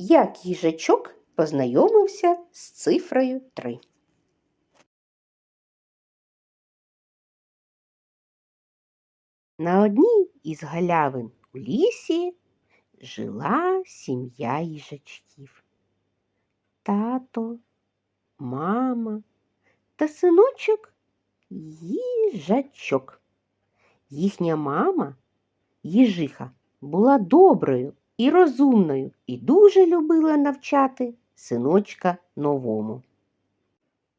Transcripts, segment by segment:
як їжачок познайомився з цифрою 3. На одній із галявин у лісі жила сім'я їжачків. Тато, мама та синочок їжачок. Їхня мама, їжиха, була доброю і розумною і дуже любила навчати синочка новому.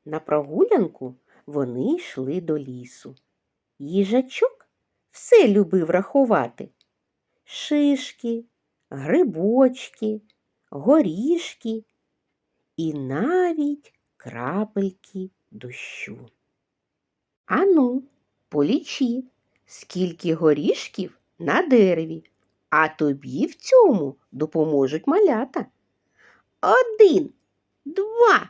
На прогулянку вони йшли до лісу. Їжачок все любив рахувати. Шишки, грибочки, горішки і навіть крапельки дощу. Ану, полічи, скільки горішків на дереві, а тобі в цьому допоможуть малята. Один, два,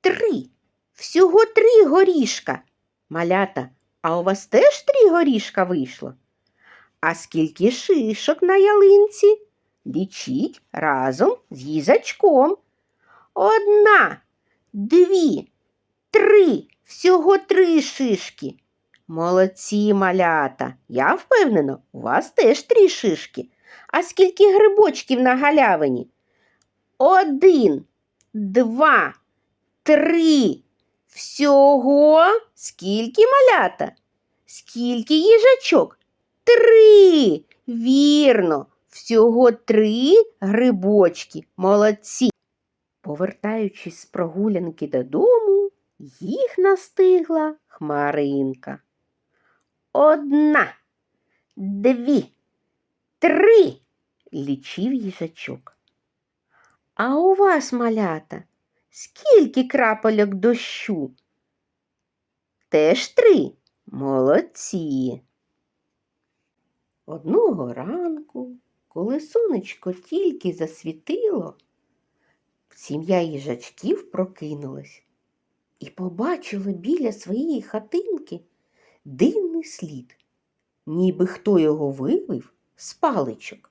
три. Всього три горішка. Малята, а у вас теж три горішка вийшло? А скільки шишок на ялинці? Лічіть разом з їжачком. Одна, дві, три, всього три шишки. Молодці, малята. Я впевнена, у вас теж три шишки. А скільки грибочків на галявині? Один, два, три. Всього скільки малята? Скільки їжачок? Три. Вірно, всього три грибочки. Молодці. Повертаючись з прогулянки додому, їх настигла хмаринка. Одна, дві, три, лічив їжачок. А у вас, малята, скільки крапельок дощу? Теж три. Молодці. Одного ранку, коли сонечко тільки засвітило, сім'я їжачків прокинулась і побачила біля своєї хатинки дивний слід, ніби хто його вивив з паличок.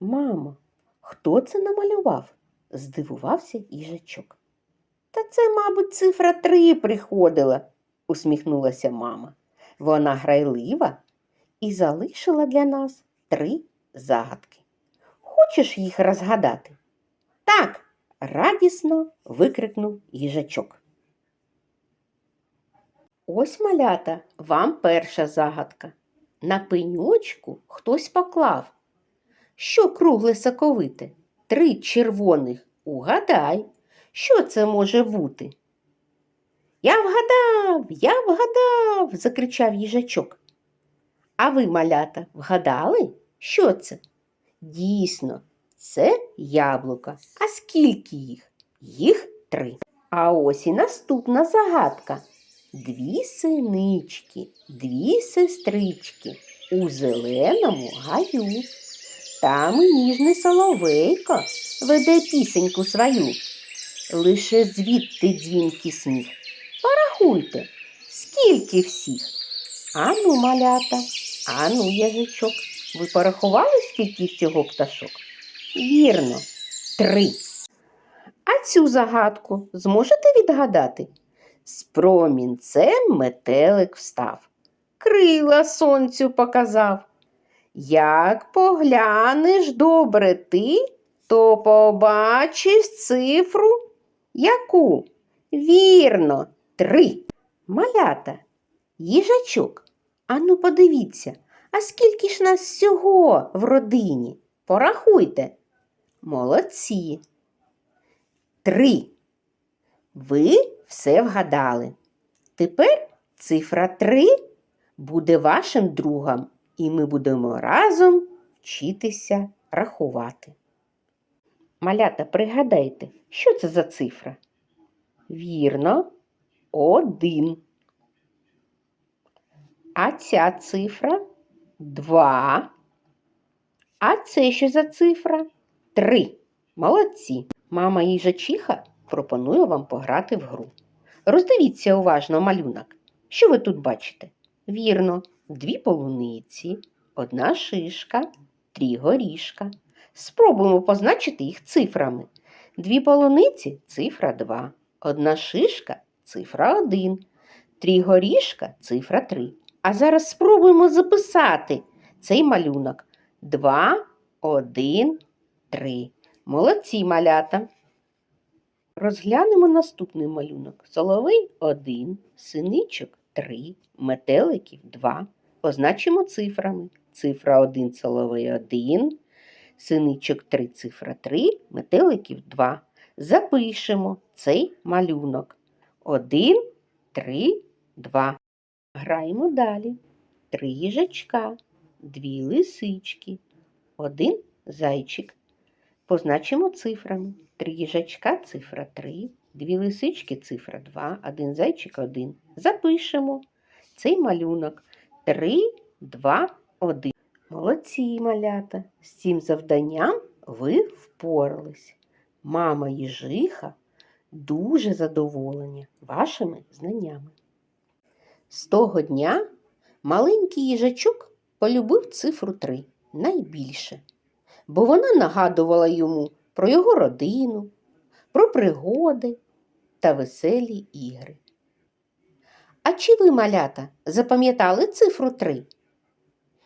Мамо, хто це намалював? здивувався їжачок. Та це, мабуть, цифра три приходила, усміхнулася мама. Вона грайлива і залишила для нас три загадки. Хочеш їх розгадати? Так, радісно викрикнув їжачок. Ось малята, вам перша загадка. На пеньочку хтось поклав. Що кругле соковите? Три червоних. Угадай, що це може бути? Я вгадав, я вгадав, закричав їжачок. А ви, малята, вгадали? Що це? Дійсно, це яблука. А скільки їх? Їх три. А ось і наступна загадка. Дві синички, дві сестрички у зеленому гаю. Там ніжний соловейко веде пісеньку свою. Лише звідти дзвінки сміх. Порахуйте, скільки всіх. Ану, малята, ану, язичок. Ви порахували, скільки всього пташок? Вірно, три. А цю загадку зможете відгадати? З промінцем метелик встав, крила сонцю показав. Як поглянеш добре ти, то побачиш цифру яку? Вірно, три. Малята, їжачок. Ану, подивіться, а скільки ж нас всього в родині? Порахуйте. Молодці. Три. Ви все вгадали. Тепер цифра три буде вашим другом, і ми будемо разом вчитися рахувати. Малята, пригадайте, що це за цифра? Вірно, один. А ця цифра два. А це що за цифра? Три. Молодці. Мама їжачиха пропонує вам пограти в гру. Роздивіться уважно малюнок. Що ви тут бачите? Вірно, дві полуниці, одна шишка, три горішка. Спробуємо позначити їх цифрами. Дві полуниці цифра 2, одна шишка цифра 1, три горішка цифра 3. А зараз спробуємо записати цей малюнок. 2, 1, 3. Молодці малята. Розглянемо наступний малюнок. Соловей 1, синичок 3, метеликів 2. Позначимо цифрами. Цифра 1 соловей 1, синичок 3, цифра 3, метеликів 2. Запишемо цей малюнок. 1, 3, 2. Граємо далі. Три їжачка, дві лисички, один зайчик. Позначимо цифрами. Три їжачка цифра 3, дві лисички цифра 2, один зайчик 1. Запишемо цей малюнок. 3, 2, 1. Молодці, малята! З цим завданням ви впорались. Мама їжиха дуже задоволення вашими знаннями. З того дня маленький їжачок полюбив цифру 3 найбільше, бо вона нагадувала йому про його родину, про пригоди та веселі ігри. А чи ви, малята, запам'ятали цифру 3?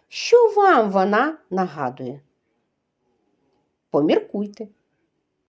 Що вам вона нагадує? Поміркуйте.